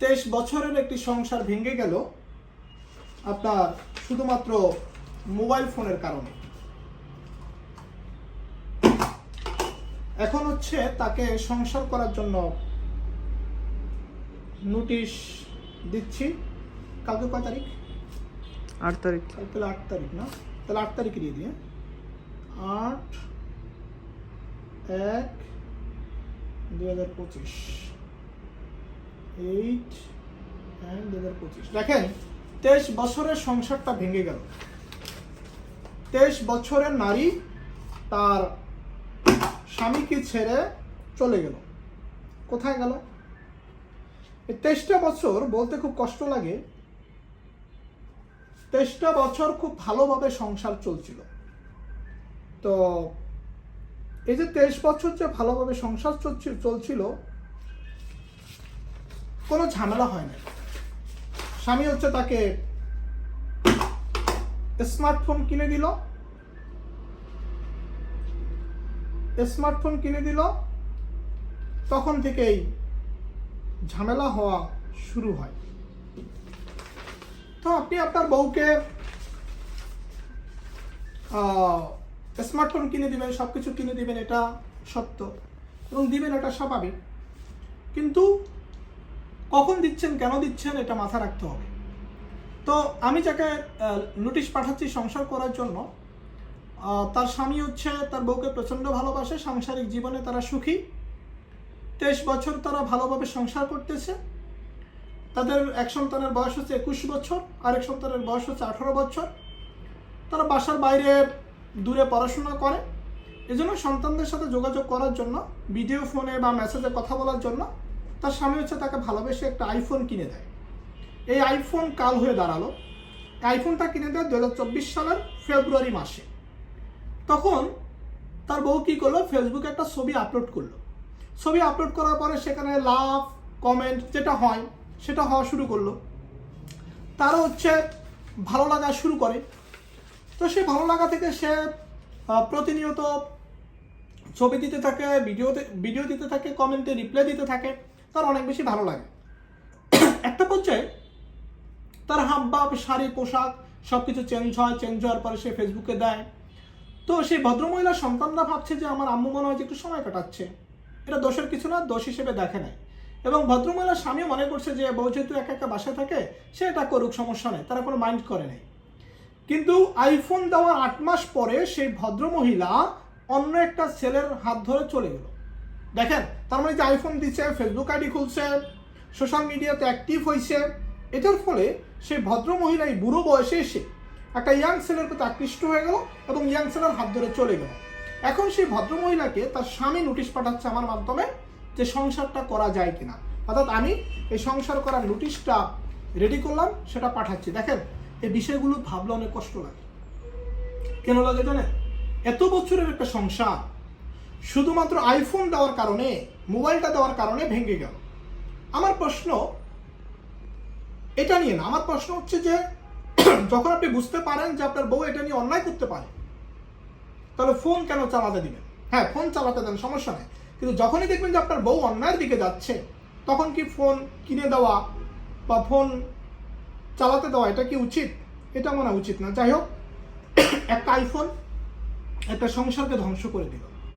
তেইশ বছরের একটি সংসার ভেঙে গেল আপনার শুধুমাত্র মোবাইল ফোনের কারণে। এখন হচ্ছে তাকে সংসার করার জন্য নোটিশ দিচ্ছি। কালকে কয় তারিখ? আট তারিখ। তাহলে আট তারিখ না? তাহলে আট তারিখ দিয়ে দিয়ে আট এক দুই হাজার পঁচিশ। এইট এক দুই হাজার পঁচিশ। দেখেন, তেইশ বছরের সংসারটা ভেঙে গেল। তেইশ বছরের নারী তার স্বামীকে ছেড়ে চলে গেল। কোথায় গেল? তেইশটা বছর বলতে খুব কষ্ট লাগে। তেইশটা বছর খুব ভালোভাবে সংসার চলছিল। তো এই যে তেইশ বছর যে ভালোভাবে সংসার চলছিল চলছিল কোনো ঝামেলা হয় না। স্বামী হচ্ছে তাকে স্মার্টফোন কিনে দিল। স্মার্টফোন কিনে দিল। তখন থেকেই ঝামেলা হওয়া শুরু হয়। তো আপনি আপনার বউকে স্মার্টফোন কিনে দিবেন সব কিছু কিনে দিবেন, এটা সত্য এবং দিবেন, এটা স্বাভাবিক। কিন্তু কখন দিচ্ছেন, কেন দিচ্ছেন, এটা মাথা রাখতে হবে। তো আমি যাকে নোটিশ পাঠাচ্ছি সংসার করার জন্য তার স্বামী হচ্ছে, তার বউকে প্রচণ্ড ভালোবাসে, সাংসারিক জীবনে তারা সুখী। তেইশ বছর তারা ভালোভাবে সংসার করতেছে। তাদের এক সন্তানের বয়স হচ্ছে একুশ বছর, আরেক সন্তানের বয়স হচ্ছে আঠারো বছর। তারা বাসার বাইরে দূরে পড়াশোনা করে। এজন্য সন্তানদের সাথে যোগাযোগ করার জন্য ভিডিও ফোনে বা মেসেজে কথা বলার জন্য তার স্বামী হচ্ছে তাকে ভালোবেসে একটা আইফোন কিনে দেয়। এই আইফোন কাল হয়ে দাঁড়াল। আইফোনটা কিনে দেয় দু হাজার চব্বিশ সালের ফেব্রুয়ারি মাসে। তখন তার বউ কী করল? ফেসবুকে একটা ছবি আপলোড করল। ছবি আপলোড করার পরে সেখানে লাভ কমেন্ট যেটা হয়, সেটা হওয়া শুরু করল। তারও হচ্ছে ভালো লাগা শুরু করে। তো সেই ভালো লাগা থেকে সে প্রতিনিয়ত ছবি দিতে থাকে ভিডিওতে ভিডিও দিতে থাকে কমেন্টে রিপ্লাই দিতে থাকে। তার অনেক বেশি ভালো লাগে। একটা পর্যায়ে তার হাব ভাব শাড়ি, পোশাক সব কিছু চেঞ্জ হয় চেঞ্জ হওয়ার পরে সে ফেসবুকে দেয়। তো সেই ভদ্রমহিলার সন্তানরা ভাবছে যে আমার আম্মু মনে হয় যে একটু সময় কাটাচ্ছে। এটা দোষের কিছু না, দোষ হিসেবে দেখে নেয়। এবং ভদ্রমহিলার স্বামী মনে করছে যে বউ যেহেতু একা একা বাসায় থাকে, সে এটা করুক, সমস্যা নেই। তারা কোনো মাইন্ড করে নেই। কিন্তু আইফোন দেওয়ার আট মাস পরে সেই ভদ্রমহিলা অন্য একটা ছেলের হাত ধরে চলে গেল। দেখেন, তার মানে যে আইফোন দিচ্ছে ফেসবুক আইডি খুলছে সোশ্যাল মিডিয়াতে অ্যাক্টিভ হয়েছে এটার ফলে সেই ভদ্রমহিলা এই বুড়ো বয়সে এসে একটা ইয়াং ছেলের প্রতি আকৃষ্ট হয়ে গেল এবং ইয়াং ছেলের হাত ধরে চলে গেল। এখন সেই ভদ্রমহিলাকে তার স্বামী নোটিশ পাঠাচ্ছে আমার মাধ্যমে যে সংসারটা করা যায় কিনা। অর্থাৎ আমি এই সংসার করার নোটিশটা রেডি করলাম, সেটা পাঠাচ্ছি। দেখেন এই বিষয়গুলো ভাবলে অনেক কষ্ট লাগে। কেন লাগে জানেন? এত বছরের একটা সংসার শুধুমাত্র আইফোন দেওয়ার কারণে, মোবাইলটা দেওয়ার কারণে ভেঙে গেল। আমার প্রশ্ন এটা নিয়ে না, আমার প্রশ্ন হচ্ছে যে, যখন আপনি বুঝতে পারেন যে আপনার বউ এটা নিয়ে অন্যায় করতে পারে, তাহলে ফোন কেন চালাতে দিবেন? হ্যাঁ ফোন চালাতে দেন, সমস্যা নেই। কিন্তু যখনই দেখবেন যে আপনার বউ অন্যায়ের দিকে যাচ্ছে, তখন কি ফোন কিনে দেওয়া বা ফোন চালাতে দেওয়া, এটা কি উচিত? এটা মনে উচিত না। যাই হোক, একটা আইফোন একটা সংসারকে ধ্বংস করে দিল।